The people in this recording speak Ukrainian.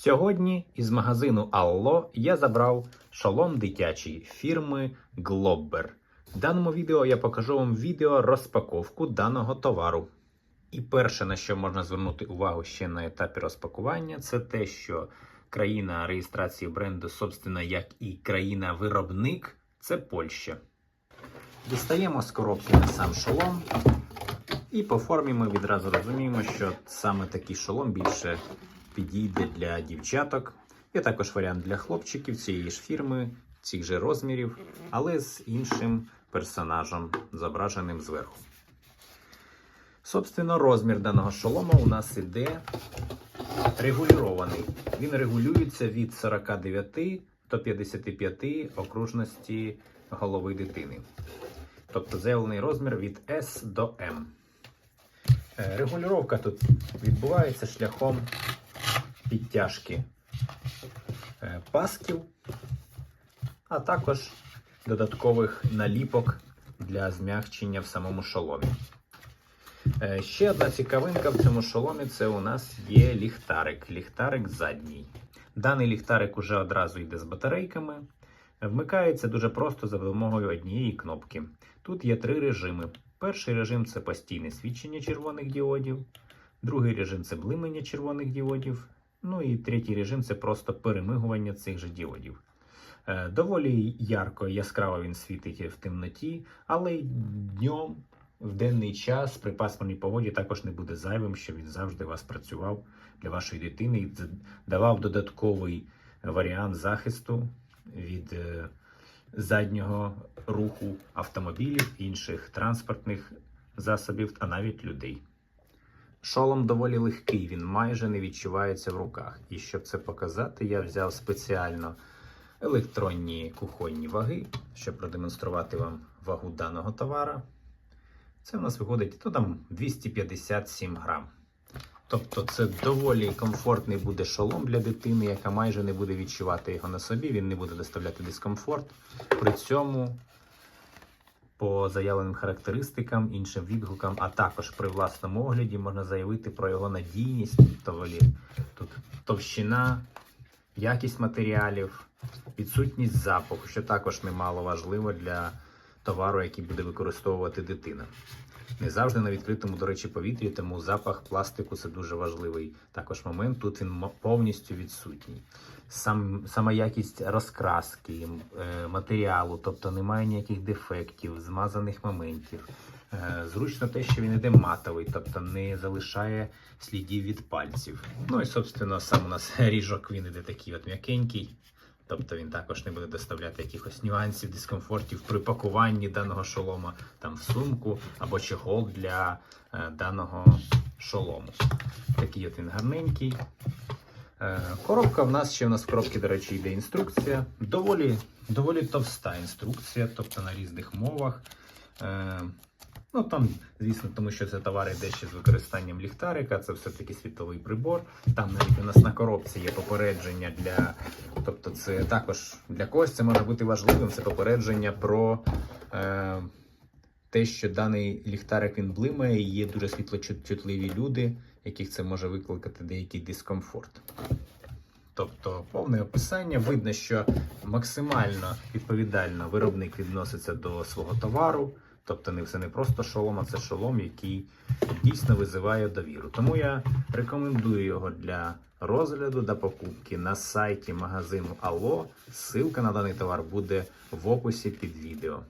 Сьогодні із магазину Алло я забрав шолом дитячий фірми Globber. В даному відео я покажу вам відео розпаковку даного товару. І перше, на що можна звернути увагу ще на етапі розпакування, це те, що країна реєстрації бренду, собственно, як і країна-виробник, це Польща. Дістаємо з коробки на сам шолом. І по формі ми відразу розуміємо, що саме такий шолом більше підійде для дівчаток. Є також варіант для хлопчиків цієї ж фірми, цих же розмірів, але з іншим персонажем, зображеним зверху. Собственно, розмір даного шолома у нас іде регулірований. Він регулюється від 49 до 55 окружності голови дитини. Тобто заявлений розмір від S до M. Е, Регулювання тут відбувається шляхом підтяжки е, пасків, а також додаткових наліпок для змягчення в самому шоломі. Е, Ще одна цікавинка в цьому шоломі це у нас є ліхтарик. Ліхтарик задній. Даний ліхтарик уже одразу йде з батарейками. Вмикається дуже просто за допомогою однієї кнопки. Тут є три режими. Перший режим це постійне свідчення червоних діодів, другий режим це блимання червоних діодів. Ну і третій режим це просто перемигування цих же діодів. Е, Доволі ярко, яскраво він світить в темноті, але днем, в денний час, при пасмурній погоді також не буде зайвим, що він завжди вас працював для вашої дитини і давав додатковий варіант захисту від е, заднього руху автомобілів, інших транспортних засобів, а навіть людей. Шолом доволі легкий, він майже не відчувається в руках. І щоб це показати, я взяв спеціально електронні кухонні ваги, щоб продемонструвати вам вагу даного товара. Це в нас виходить то там 257 грам. Тобто це доволі комфортний буде шолом для дитини, яка майже не буде відчувати його на собі, він не буде доставляти дискомфорт. При цьому по заявленим характеристикам, іншим відгукам, а також при власному огляді можна заявити про його надійність, доволі тут товщина, якість матеріалів, відсутність запаху, що також немало важливо для товару, який буде використовувати дитина. Не завжди на відкритому, до речі, повітрі, тому запах пластику це дуже важливий також момент. Тут він повністю відсутній. Сам, сама якість розкраски, е, матеріалу, тобто немає ніяких дефектів, змазаних моментів. Е, Зручно те, що він іде матовий, тобто не залишає слідів від пальців. Ну і, собственно, сам у нас ріжок він іде такий от м'якенький. Тобто він також не буде доставляти якихось нюансів, дискомфортів при пакуванні даного шолома там в сумку або чехол для е, даного шолому. Такий от він гарненький. Е, коробка в нас ще в нас в коробці, до речі, йде інструкція. Доволі, доволі товста інструкція, тобто на різних мовах. Е, Ну там, звісно, тому що це товар йде з використанням ліхтарика, це все-таки світловий прибор. Там навіть у нас на коробці є попередження для. Тобто, це також для когось це може бути важливим. Це попередження про е, те, що даний ліхтарик він блимає, і є дуже світлочутливі люди, яких це може викликати деякий дискомфорт. Тобто повне описання, видно, що максимально відповідально виробник відноситься до свого товару. Тобто не це не просто шолом, а це шолом, який дійсно визиває довіру. Тому я рекомендую його для розгляду та покупки на сайті магазину Алло. Ссылка на даний товар буде в описі під відео.